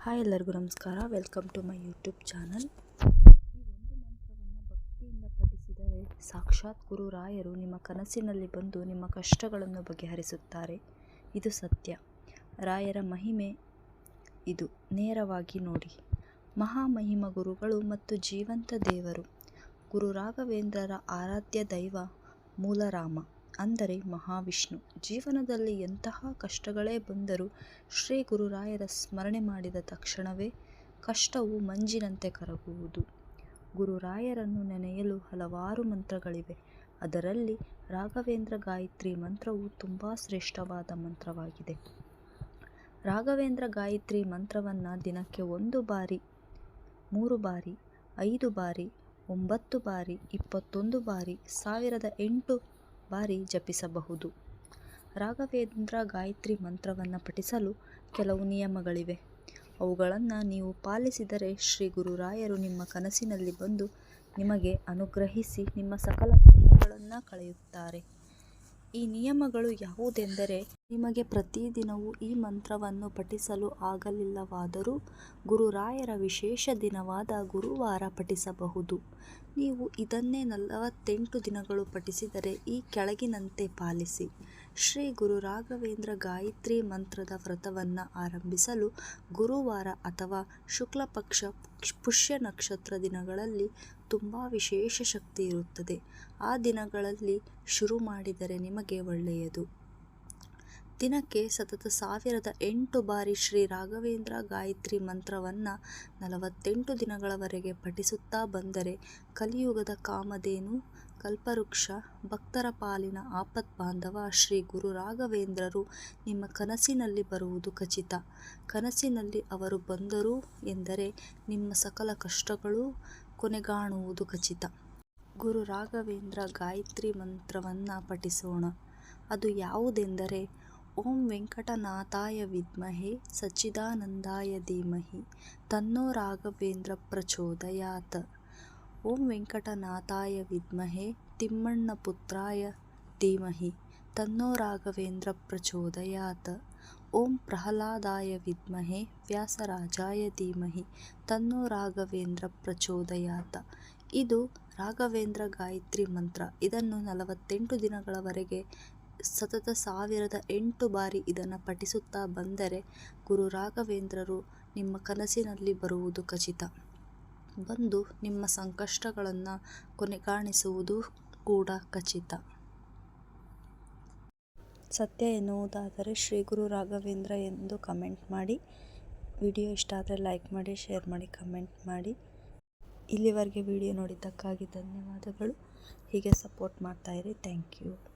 Hi ಎಲ್ಲರಿಗೂ ನಮಸ್ಕಾರ. Welcome to my YouTube channel ಈ ಒಂದು ಮಂತ್ರವನ್ನು ಭಕ್ತಿಯಿಂದ ಪಠಿಸಿದರೆ ಸಾಕ್ಷಾತ್ ಗುರು ರಾಯರು ನಿಮ್ಮ ಕನಸಿನಲ್ಲಿ ಬಂದು ನಿಮ್ಮ ಕಷ್ಟಗಳನ್ನು ಬಗೆಹರಿಸುತ್ತಾರೆ. ಇದು ಸತ್ಯ. ರಾಯರ ಮಹಿಮೆ ಇದು. ನೇರವಾಗಿ ನೋಡಿ. ಮಹಾಮಹಿಮ ಗುರುಗಳು ಮತ್ತು ಜೀವಂತ ದೇವರು. ಗುರು ರಾಘವೇಂದ್ರರ ಆರಾಧ್ಯ ದೈವ ಮೂಲರಾಮ ಅಂದರೆ ಮಹಾವಿಷ್ಣು. ಜೀವನದಲ್ಲಿ ಎಂತಹ ಕಷ್ಟಗಳೇ ಬಂದರೂ ಶ್ರೀ ಗುರುರಾಯರ ಸ್ಮರಣೆ ಮಾಡಿದ ತಕ್ಷಣವೇ ಕಷ್ಟವು ಮಂಜಿನಂತೆ ಕರಗುವುದು. ಗುರುರಾಯರನ್ನು ನೆನೆಯಲು ಹಲವಾರು ಮಂತ್ರಗಳಿವೆ. ಅದರಲ್ಲಿ ರಾಘವೇಂದ್ರ ಗಾಯತ್ರಿ ಮಂತ್ರವು ತುಂಬ ಶ್ರೇಷ್ಠವಾದ ಮಂತ್ರವಾಗಿದೆ. ರಾಘವೇಂದ್ರ ಗಾಯತ್ರಿ ಮಂತ್ರವನ್ನು ದಿನಕ್ಕೆ ಒಂದು ಬಾರಿ, ಮೂರು ಬಾರಿ, ಐದು ಬಾರಿ, ಒಂಬತ್ತು ಬಾರಿ, ಇಪ್ಪತ್ತೊಂದು ಬಾರಿ, ಸಾವಿರದ ಎಂಟು ಬಾರಿ ಜಪಿಸಬಹುದು. ರಾಘವೇಂದ್ರ ಗಾಯತ್ರಿ ಮಂತ್ರವನ್ನು ಪಠಿಸಲು ಕೆಲವು ನಿಯಮಗಳಿವೆ. ಅವುಗಳನ್ನು ನೀವು ಪಾಲಿಸಿದರೆ ಶ್ರೀ ಗುರುರಾಯರು ನಿಮ್ಮ ಕನಸಿನಲ್ಲಿ ಬಂದು ನಿಮಗೆ ಅನುಗ್ರಹಿಸಿ ನಿಮ್ಮ ಸಕಲ ಕಷ್ಟಗಳನ್ನು ಕಳೆಯುತ್ತಾರೆ. ಈ ನಿಯಮಗಳು ಯಾವುದೆಂದರೆ ನಿಮಗೆ ಪ್ರತಿದಿನವೂ ಈ ಮಂತ್ರವನ್ನು ಪಠಿಸಲು ಆಗಲಿಲ್ಲವಾದರೂ ಗುರುರಾಯರ ವಿಶೇಷ ದಿನವಾದ ಗುರುವಾರ ಪಠಿಸಬಹುದು. ನೀವು ಇದನ್ನೇ ನಲವತ್ತೆಂಟು ದಿನಗಳು ಪಠಿಸಿದರೆ ಈ ಕೆಳಗಿನಂತೆ ಪಾಲಿಸಿ. ಶ್ರೀ ಗುರು ರಾಘವೇಂದ್ರ ಗಾಯತ್ರಿ ಮಂತ್ರದ ವ್ರತವನ್ನು ಆರಂಭಿಸಲು ಗುರುವಾರ ಅಥವಾ ಶುಕ್ಲಪಕ್ಷ ಪುಷ್ಯ ನಕ್ಷತ್ರ ದಿನಗಳಲ್ಲಿ ತುಂಬ ವಿಶೇಷ ಶಕ್ತಿ ಇರುತ್ತದೆ. ಆ ದಿನಗಳಲ್ಲಿ ಶುರು ಮಾಡಿದರೆ ನಿಮಗೆ ಒಳ್ಳೆಯದು. ದಿನಕ್ಕೆ ಸತತ ಸಾವಿರದ ಎಂಟು ಬಾರಿ ಶ್ರೀ ರಾಘವೇಂದ್ರ ಗಾಯತ್ರಿ ಮಂತ್ರವನ್ನು ನಲವತ್ತೆಂಟು ದಿನಗಳವರೆಗೆ ಪಠಿಸುತ್ತಾ ಬಂದರೆ ಕಲಿಯುಗದ ಕಾಮಧೇನು, ಕಲ್ಪವೃಕ್ಷ, ಭಕ್ತರ ಪಾಲಿನ ಆಪತ್ ಬಾಂಧವ ಶ್ರೀ ಗುರು ರಾಘವೇಂದ್ರರು ನಿಮ್ಮ ಕನಸಿನಲ್ಲಿ ಬರುವುದು ಖಚಿತ. ಕನಸಿನಲ್ಲಿ ಅವರು ಬಂದರು ಎಂದರೆ ನಿಮ್ಮ ಸಕಲ ಕಷ್ಟಗಳು ಕೊನೆಗಾಣುವುದು ಖಚಿತ. ಗುರು ರಾಘವೇಂದ್ರ ಗಾಯತ್ರಿ ಮಂತ್ರವನ್ನು ಪಠಿಸೋಣ. ಅದು ಯಾವುದೆಂದರೆ ಓಂ ವೆಂಕಟನಾಥಾಯ ವಿದ್ಮಹೆ ಸಚ್ಚಿದಾನಂದಾಯ ಧೀಮಹಿ ತನ್ನೋ ರಾಘವೇಂದ್ರ ಪ್ರಚೋದಯಾತ್. ಓಂ ವೆಂಕಟನಾಥಾಯ ವಿದ್ಮಹೆ ತಿಮ್ಮಣ್ಣ ಪುತ್ರಾಯ ಧೀಮಹಿ ತನ್ನೋ ರಾಘವೇಂದ್ರ ಪ್ರಚೋದಯಾತ್. ಓಂ ಪ್ರಹ್ಲಾದಾಯ ವಿದ್ಮಹೆ ವ್ಯಾಸರಾಜಾಯ ಧೀಮಹಿ ತನ್ನೋ ರಾಘವೇಂದ್ರ ಪ್ರಚೋದಯಾತ. ಇದು ರಾಘವೇಂದ್ರ ಗಾಯತ್ರಿ ಮಂತ್ರ. ಇದನ್ನು ನಲವತ್ತೆಂಟು ದಿನಗಳವರೆಗೆ ಸತತ ಸಾವಿರದ ಎಂಟು ಬಾರಿ ಇದನ್ನು ಪಠಿಸುತ್ತಾ ಬಂದರೆ ಗುರು ರಾಘವೇಂದ್ರರು ನಿಮ್ಮ ಕನಸಿನಲ್ಲಿ ಬರುವುದು ಖಚಿತ. ಬಂದು ನಿಮ್ಮ ಸಂಕಷ್ಟಗಳನ್ನು ಕೊನೆಗಾಣಿಸುವುದು ಕೂಡ ಖಚಿತ. ಸತ್ಯ ಎನ್ನುವುದಾದರೆ ಶ್ರೀ ಗುರು ರಾಘವೇಂದ್ರ ಎಂದು ಕಮೆಂಟ್ ಮಾಡಿ. ವಿಡಿಯೋ ಇಷ್ಟ ಆದರೆ ಲೈಕ್ ಮಾಡಿ, ಶೇರ್ ಮಾಡಿ, ಕಮೆಂಟ್ ಮಾಡಿ. ಇಲ್ಲಿವರೆಗೆ ವಿಡಿಯೋ ನೋಡಿದ್ದಕ್ಕಾಗಿ ಧನ್ಯವಾದಗಳು. ಹೀಗೆ ಸಪೋರ್ಟ್ ಮಾಡ್ತಾಯಿರಿ ಥ್ಯಾಂಕ್ ಯು.